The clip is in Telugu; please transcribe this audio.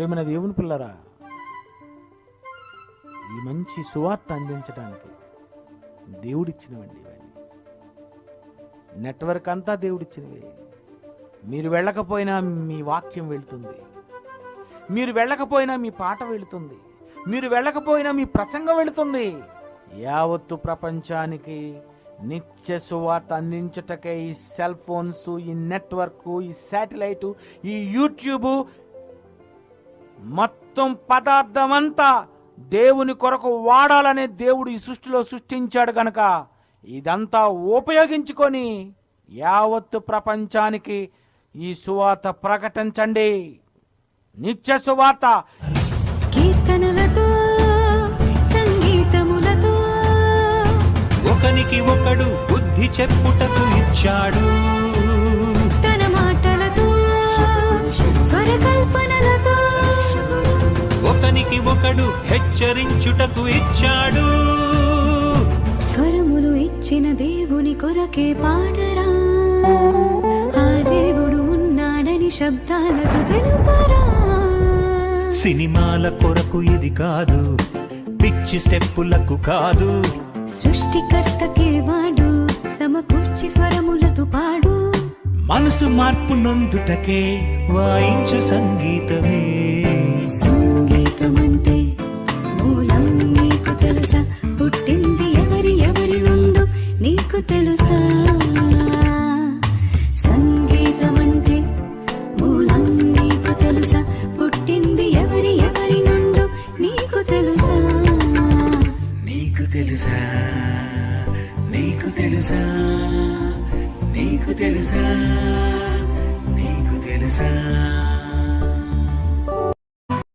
ప్రేమైన దేవుని పిల్లరా ఈ మంచి సువార్త అందించడానికి దేవుడిచ్చినవండి ఇవన్నీ. నెట్వర్క్ అంతా దేవుడిచ్చినవే. మీరు వెళ్ళకపోయినా మీ వాక్యం వెళ్తుంది. మీరు వెళ్ళకపోయినా మీ పాట వెళుతుంది. మీరు వెళ్ళకపోయినా మీ ప్రసంగం వెళుతుంది. యావత్తు ప్రపంచానికి నిత్య సువార్త అందించుటకే ఈ సెల్ ఫోన్స్ ఈ నెట్వర్క్ ఈ శాటిలైట్ ఈ యూట్యూబ్ మొత్తం పదార్థం అంతా దేవుని కొరకు వాడాలనే దేవుడు ఈ సృష్టిలో సృష్టించాడు గనక. ఇదంతా ఉపయోగించుకొని యావత్తు ప్రపంచానికి ఈ సువార్త ప్రకటించండి. నిత్య సువార్త. కీర్తనలతో సంగీతములతో ఒకనికి ఒకడు బుద్ధి చెప్పుటకు ఇచ్చాడు. ఒకడు హెచ్చరించుటకు ఇచ్చాడు. స్వరములు ఇచ్చిన దేవుని కొరకే పాడరా. ఆ దేవుడు ఉన్నాడని శబ్దాలతో తెలుపరా. సినిమాల కొరకు ఇది కాదు పిచ్చి స్టెప్పులకు కాదు. సృష్టికర్తకే వాడు సమకూర్చి స్వరములతో పాడు. మనసు మార్పు నొందుటకే వాయించు సంగీతమే. పుట్టింది ఎవరి ఎవరి నుండు నీకు తెలుసా? సంగీతం అంటే మూలం నీకు తెలుసా? పుట్టింది ఎవరి ఎవరి నుండు నీకు తెలుసా? నీకు తెలుసా? నీకు తెలుసా? నీకు తెలుసా? నీకు తెలుసా?